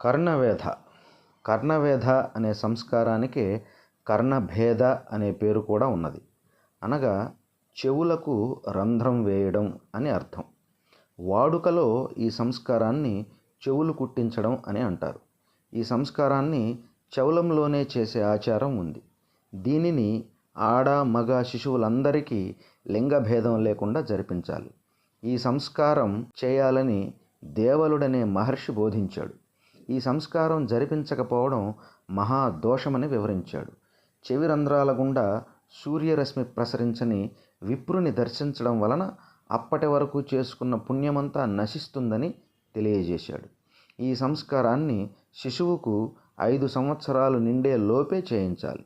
కర్ణవేధ. కర్ణవేధ అనే సంస్కారానికి కర్ణభేద అనే పేరు కూడా ఉన్నది. అనగా చెవులకు రంధ్రం వేయడం అని అర్థం. వాడుకలో ఈ సంస్కారాన్ని చెవులు కుట్టించడం అని అంటారు. ఈ సంస్కారాన్ని చెవులంలోనే చేసే ఆచారం ఉంది. దీనిని ఆడ మగ శిశువులందరికీ లింగభేదం లేకుండా జరిపించాలి. ఈ సంస్కారం చేయాలని దేవలుడనే మహర్షి బోధించాడు. ఈ సంస్కారం జరిపించకపోవడం మహా దోషమని వివరించాడు. చెవి రంధ్రాల గుండా సూర్యరశ్మి ప్రసరించని విప్రుని దర్శించడం వలన అప్పటి వరకు చేసుకున్న పుణ్యమంతా నశిస్తుందని తెలియజేశాడు. ఈ సంస్కారాన్ని శిశువుకు ఐదు సంవత్సరాలు నిండే లోపే చేయించాలి.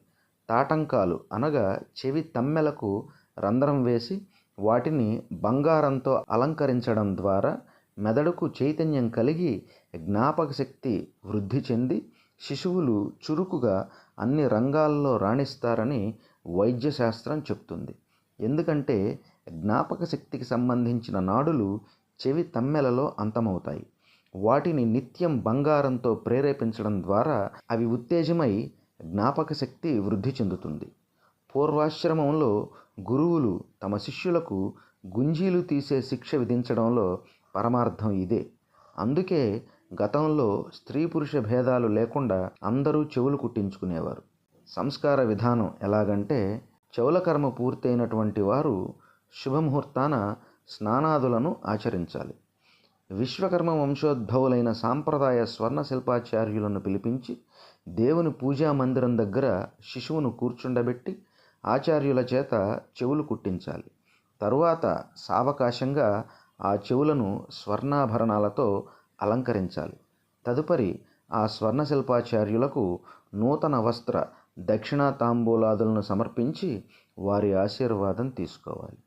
తాటంకాలు అనగా చెవి తమ్మెలకు రంధ్రం వేసి వాటిని బంగారంతో అలంకరించడం ద్వారా మెదడుకు చైతన్యం కలిగి జ్ఞాపక శక్తి వృద్ధి చెంది శిశువులు చురుకుగా అన్ని రంగాల్లో రాణిస్తారని వైద్యశాస్త్రం చెప్తుంది. ఎందుకంటే జ్ఞాపక శక్తికి సంబంధించిన నాడులు చెవి తమ్మెలలో అంతమవుతాయి. వాటిని నిత్యం బంగారంతో ప్రేరేపించడం ద్వారా అవి ఉత్తేజమై జ్ఞాపక శక్తి వృద్ధి చెందుతుంది. పూర్వాశ్రమంలో గురువులు తమ శిష్యులకు గుంజీలు తీసే శిక్ష విధించడంలో పరమార్థం ఇదే. అందుకే గతంలో స్త్రీ పురుష భేదాలు లేకుండా అందరూ చెవులు కుట్టించుకునేవారు. సంస్కార విధానం ఎలాగంటే చెవుల కర్మ పూర్తయినటువంటి వారు శుభముహూర్తాన స్నానాదులను ఆచరించాలి. విశ్వకర్మ వంశోద్భవులైన సాంప్రదాయ స్వర్ణ శిల్పాచార్యులను పిలిపించి దేవుని పూజా మందిరం దగ్గర శిశువును కూర్చుండబెట్టి ఆచార్యుల చేత చెవులు కుట్టించాలి. తరువాత సావకాశంగా ఆ చెవులను స్వర్ణాభరణాలతో అలంకరించాలి. తదుపరి ఆ స్వర్ణ శిల్పాచార్యులకు నూతన వస్త్ర దక్షిణా తాంబూలాదులను సమర్పించి వారి ఆశీర్వాదం తీసుకోవాలి.